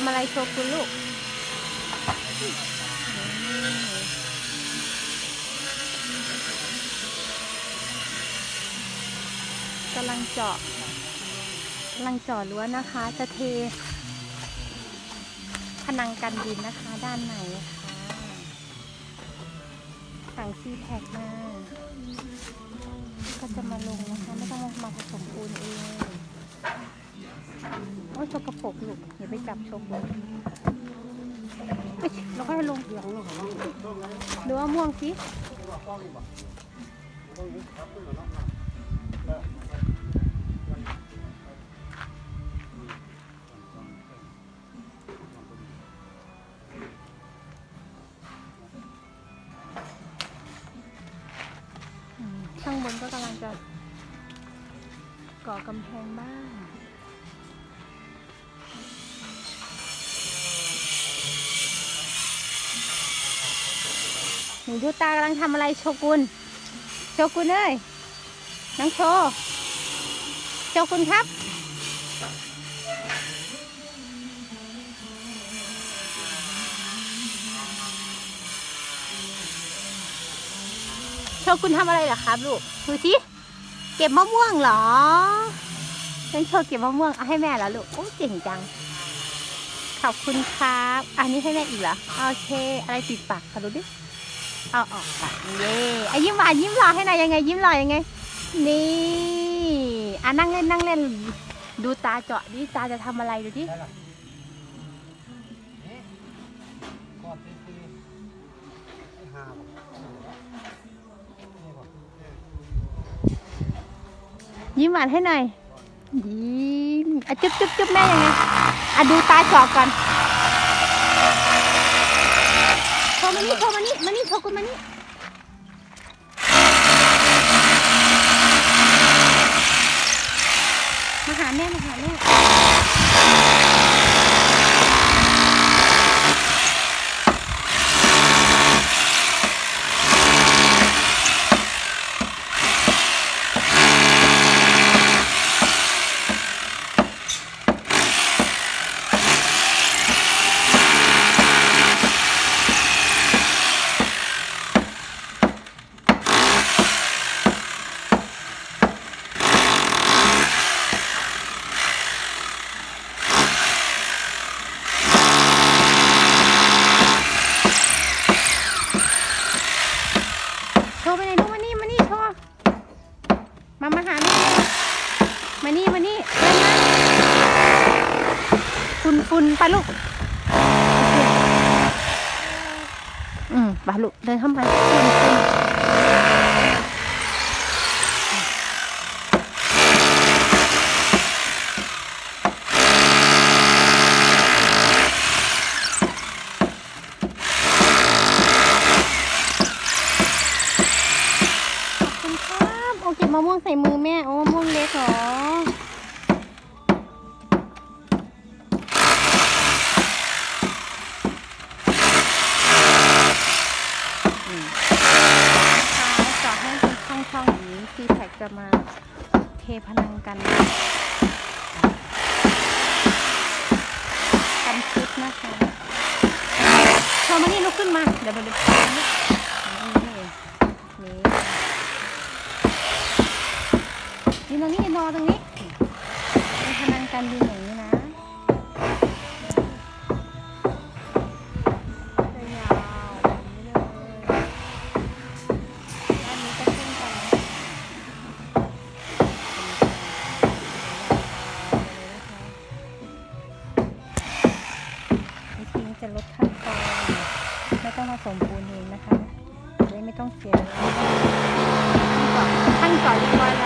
ำอะไรโชกุนลูกกำลังเจาะกำลังเจาะรั้วนะคะ จะเทผนังกันดินนะคะ ด้านในค่ะสั่งซีแพ็กมา ก็จะมาลงนะคะ ไม่ต้องมาผสมปูนเอง โชกกระปรกลูกอย่าไปจับชกเลยเอ้ยเราก็ลงเหลืองหรอดูว่าม่วงสิข้างบนก็กำลังจะก่อกำแพงบ้าน หนูดูตากำลังทำอะไรโชกุนโชกุนเอ้ยน้องโชโชกุนครับ โชกุนทำอะไรเหรอครับลูกดูสิเก็บมะม่วงเหรอฉันโชว์เก็บมะม่วงเอาให้แม่แล้วลูกโอ้เจ๋งจังขอบคุณครับ อันนี้ให้แม่อีกเหรอ โอเค อะไรติดปากคะดูดิ เอาออกค่ะเย่อะยิ้มหวานยิ้มหล่อให้หน่อยยังไง ยิ้มหล่อยังไง นี่อะนั่งเล่นนั่งเล่น ดูตาเจาะดิตาจะทำอะไรดูดิ ยิ้มหวานให้หน่อยยิ้มอะจุ๊บจุ๊บจุ๊บแม่ยังไงอะดูตาเจาะก่อนโชว์ มานี่โทรมานี่มานี่โทรกูมานี่มาหาแม่มาหาแม่ โชว์ไปไหนลูกมานี่มานี่โชว์มามาหาแม่ มานี่มานี่เดินมาฝุ่นฝุ่นไปลูกอืมไปลูกเดินเข้ามาฝุ่นฝุ่นขอบคุณครับโอเก็บมะม่วงใส่มือแม่โอ้มะม่วงเล็กเหรอ จะมาเทพนังกันกันชุดนะคะชอมานี่ลุกขึ้นมา เดี๋ยวเดี๋ยวเดี๋ยวนี่นี่นี่ยืนตรงนี้ยืนตรงนี้เทพนังกันดินอย่างนี้ ไม่ต้องมาสมปูนเองนะคะจะได้ไม่ต้องเสียขั้นตอนขั้นตอนเรียบร้อยแล้ว